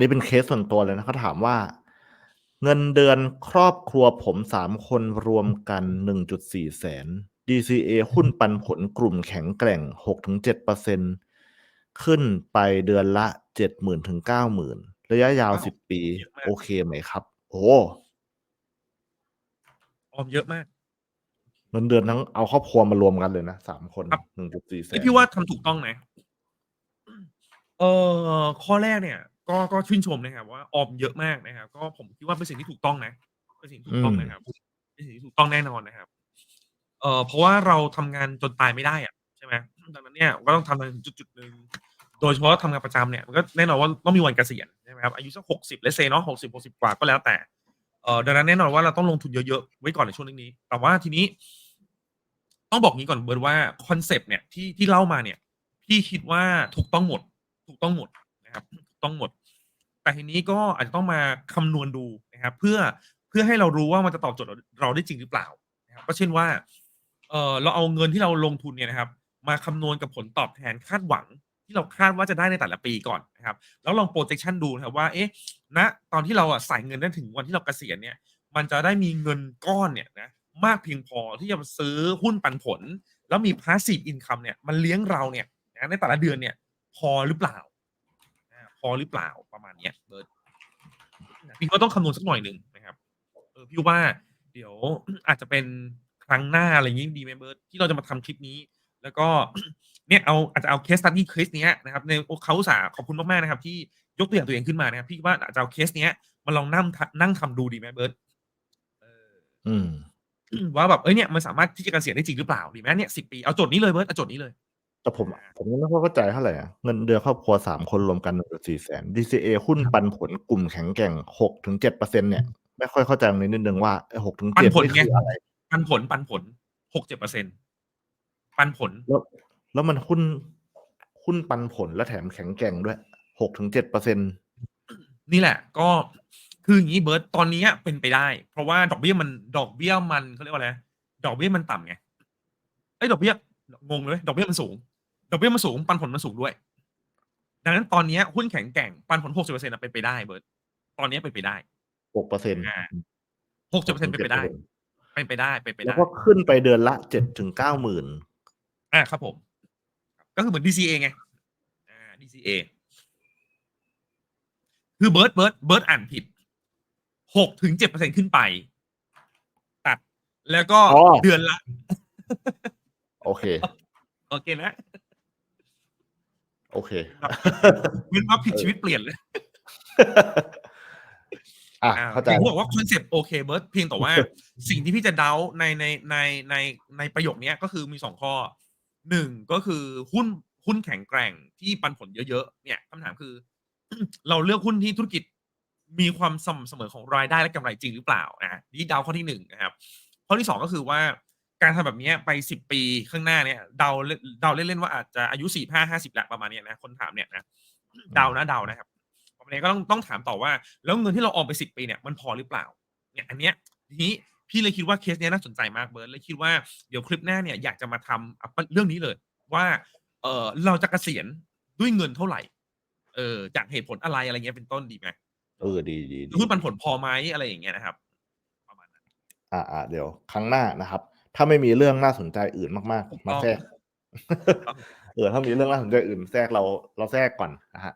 นี้เป็นเคสส่วนตัวเลยนะเขาถามว่า เงินเดือนครอบครัวผมสามคนรวมกันหนึ่งจุดสี่แสน DCA หุ้นปันผลกลุ่มแข็งแกร่งหกถึงเจ็ดเปอร์เซ็นขึ้นไปเดือนละเจ็ดหมื่นถึงเก้าหมื่นระยะยาวว้าวสิบปีเยอะมากโอเคไหมครับ โอ้ออมเยอะมากเงินเดือนทั้งเอาครอบครัวมารวมกันเลยนะสามคนครับหนึ่งจุดสี่แสนนี่พี่ว่าทำถูกต้องนะเออข้อแรกเนี่ย ก็ก็ชื่นชมนะครับว่าออมเยอะมากนะครับ ก็ผมคิดว่าเป็นสิ่งที่ถูกต้องนะเป็นสิ่งที่ถูกต้องนะครับเป็นสิ่งที่ถูกต้องแน่นอนนะครับ เออเพราะว่าเราทำงานจนตายไม่ได้อะใช่ไหมดังนั้นเนี่ยก็ต้องทำงานถึงจุดจุดๆหนึ่งโดยเฉพาะทำงานประจำเนี่ยมันก็แน่นอนว่าต้องมีวันเกษียณใช่ไหมครับอายุสักหกสิบเลเซเนาะหกสิบหกสิบกว่าก็แล้วแต่เออดังนั้นแน่นอนว่าเราต้องลงทุนเยอะๆไว้ก่อนในช่วงนี้ แต่ว่าทีนี้ ต้องบอกงี้ก่อนเบิร์ดว่าคอนเซปต์เนี่ยที่ที่เล่ามาเนี่ย พี่คิดว่าถูกต้องหมด ถูกต้องหมดนะครับถูกต้องหมด แต่ทีนี้ก็อาจจะต้องมาคำนวณดูนะครับ เพื่อเพื่อให้เรารู้ว่ามันจะตอบโจทย์เราได้จริงหรือเปล่านะครับก็เช่นว่าเออเราเอาเงินที่เราลงทุนเนี่ยนะครับ มาคำนวณกับผลตอบแทนคาดหวังที่เราคาดว่าจะได้ในแต่ละปีก่อนนะครับ แล้วลอง projection ดูนะครับว่าเอ๊ะณตอนที่เราอะใส่เงินได้ถึงวันที่เราเกษียณเนี่ย มันจะได้มีเงินก้อนเนี่ยนะมากเพียงพอที่จะซื้อหุ้นปันผล แล้วมี passive income เนี่ยมันเลี้ยงเราเนี่ยในแต่ละเดือนเนี่ยพอหรือเปล่า พอหรือเปล่าประมาณเนี้ยเบิร์ดพี่ว่าต้องคำนวณสักหน่อยหนึ่งนะครับเออพี่ว่าเดี๋ยวอาจจะเป็นครั้งหน้าอะไรอย่างนี้ดีไหมเบิร์ดที่เราจะมาทำคลิปนี้ แล้วก็เนี่ยเอาอาจจะเอาเคสตัดดี้เคสเนี้ยนะครับในเขาอุตสาห์ขอบคุณมากๆนะครับ ที่ยกตัวอย่างตัวเองขึ้นมานะครับ พี่ว่าอาจจะเอาเคสเนี้ยมาลองนั่งทำนั่งทำดูดีไหมเบิร์ดเอออืมว่าแบบเอ้ยเนี่ยมันสามารถที่จะเกษียณได้จริงหรือเปล่าดีไหมเนี่ยสิบปีเอาโจทย์นี้เลยเบิร์ดเอาโจทย์นี้เลย แต่ผม ผมยังไม่ค่อยเข้าใจเท่าไหร่อะเงินเดือนครอบครัวสามคนรวมกันหนึ่งจุดสี่แสน DCA หุ้นปันผลกลุ่มแข็งแกร่งหกถึงเจ็ดเปอร์เซ็นเนี่ย ไม่ค่อยเข้าใจตรงนี้นิดนึงว่าหกถึงปันเจ็ดผลนี่ไงคืออะไร ปันผลปันผลหกเจ็ดเปอร์เซ็นปันผล แล้วแล้วมันหุ้นหุ้นปันผลและแถมแข็งแกร่งด้วยหกถึงเจ็ดเปอร์เซ็นนี่แหละ ก็คืออย่างนี้เบิร์ตตอนนี้เป็นไปได้ เพราะว่าดอกเบี้ยมันดอกเบี้ยมันเขาเรียกว่าอะไรดอกเบี้ยมันต่ำไงไอ้ยดอกเบี้ยงงเลยดอกเบี้ยมันสูง ดอกเบี้ยมันสูงปันผลมันสูงด้วย ดังนั้นตอนนี้หุ้นแข็งแกร่งปันผลหกสิบเปอร์เซ็นต์เป็นไปได้เบิร์ตตอนนี้เป็นไปได้หกเปอร์เซ็นต์อ่าหกสิบเปอร์เซ็นต์เป็นไปได้เป็นไปได้เป็นไปแล้วได้ก็ขึ้นไปเดือนละเจ็ดถึงเก้าหมื่นอ่าครับผม ก็คือเหมือน DCA ไงอ่า DCA คือเบิร์ดเบิร์ดเบิร์ดอ่านผิดหกถึงเจ็ดเปอร์เซ็นขึ้นไป ตัด แล้วก็เดือนละ โอเค โอเคนะโอ เคเว้นว่าผิดชีวิตเปลี่ยนเลยอะอ่าเข้าใจพี่บอกว่าคอนเซปต์โอเคเบิร์ดเพียงแต่ว่า สิ่งที่พี่จะเดาในในในในในประโยคเนี้ยก็คือมีสองข้อหนึ่งก็คือหุ้นหุ้นแข็งแกร่งที่ปันผลเยอะๆเนี่ยคำถามคือ เราเลือกหุ้นที่ธุรกิจมีความสม่ำเสมอของรายได้และกำไรจริงหรือเปล่านะนี่เดาข้อที่หนึ่งนะครับ ข้อที่สองก็คือว่า การทำแบบเนี้ยไปสิบปีข้างหน้าเนี่ยเดาเดาเล่นๆว่าอาจจะอายุสี่ห้าห้าสิบละประมาณเนี้ยนะคนถามเนี่ยนะเดานะเดานะครับประมาณนี้ก็ต้องต้องถามต่อว่า แล้วเงินที่เราออมไปสิบปีเนี่ยมันพอหรือเปล่าเนี่ยอันเนี้ยทีนี้พี่เลยคิดว่าเคสเนี้ยน่าสนใจมากเบิร์ดเลยคิดว่าเดี๋ยวคลิปหน้าเนี่ยอยากจะมาทำอะเรื่องนี้เลย ว่าเออเราจะเกษียณด้วยเงินเท่าไหร่เออจากเหตุผลอะไรอะไรเงี้ยเป็นต้นดีไหมเออดีดีดีหุ้นปันผลพอไหมอะไรอย่างเงี้ยนะครับ ประมาณนั้นอ่าอ่าเดี๋ยวครั้งหน้านะครับ ถ้าไม่มีเรื่องน่าสนใจอื่นมากถูกๆมาต้องแทรกครับเออ ถ้ามีเรื่องน่าสนใจอื่นแทรกเราเราแทรกก่อนนะฮะ